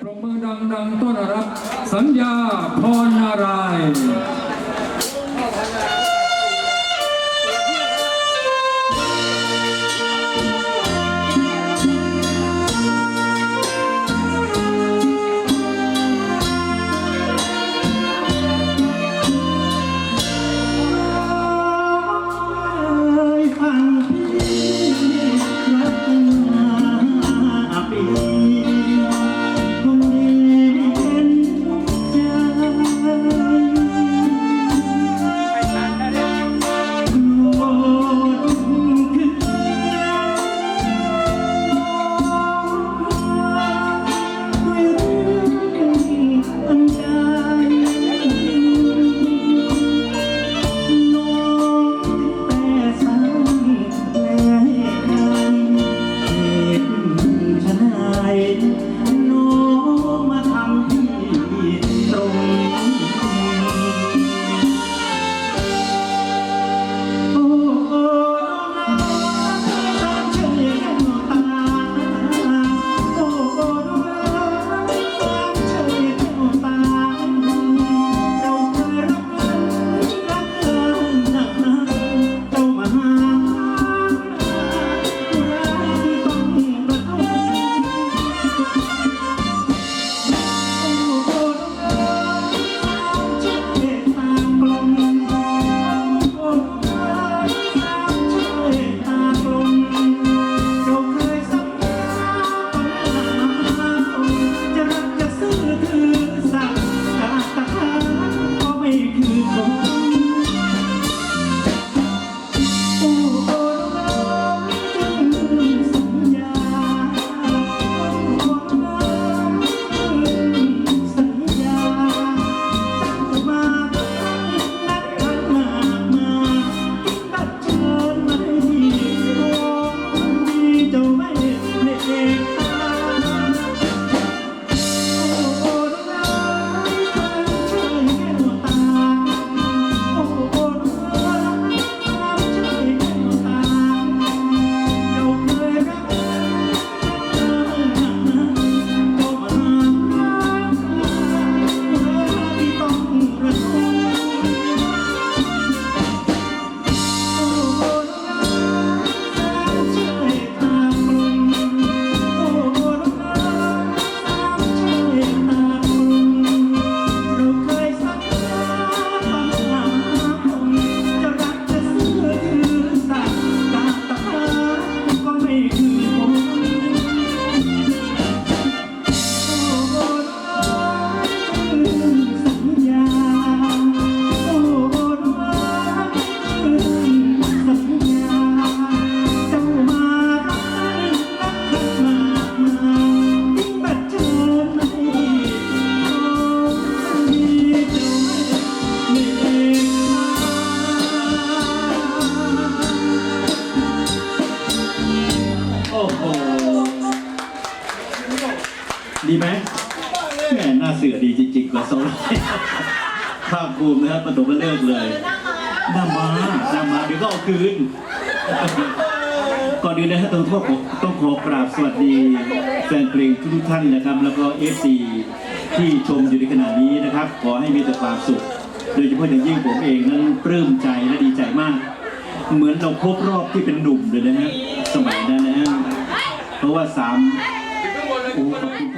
ปรบมือดังๆต้อนรับสัญญาพรนาราย ช่าเสือดีจริงๆกว่าโซลภาคภูมินะครับประตูมาเลิกเลยหน้ามาหน้ามาเดี๋ยวก็เอาคืน ก่อนอื่นนะฮะต้องขอต้องขอกราบสวัสดีแฟนเพลงทุกๆท่านนะครับ แล้วก็เอฟซีที่ชมอยู่ในขณะนี้นะครับ ขอให้มีแต่ความสุข โดยเฉพาะอย่างยิ่งผมเองนั้นปลื้มใจและดีใจมาก เหมือนเราครบรอบที่เป็นหนุ่มเลยนะฮะสมัยนั้นนะฮะเพราะว่าสามโอ้ขอบคุณ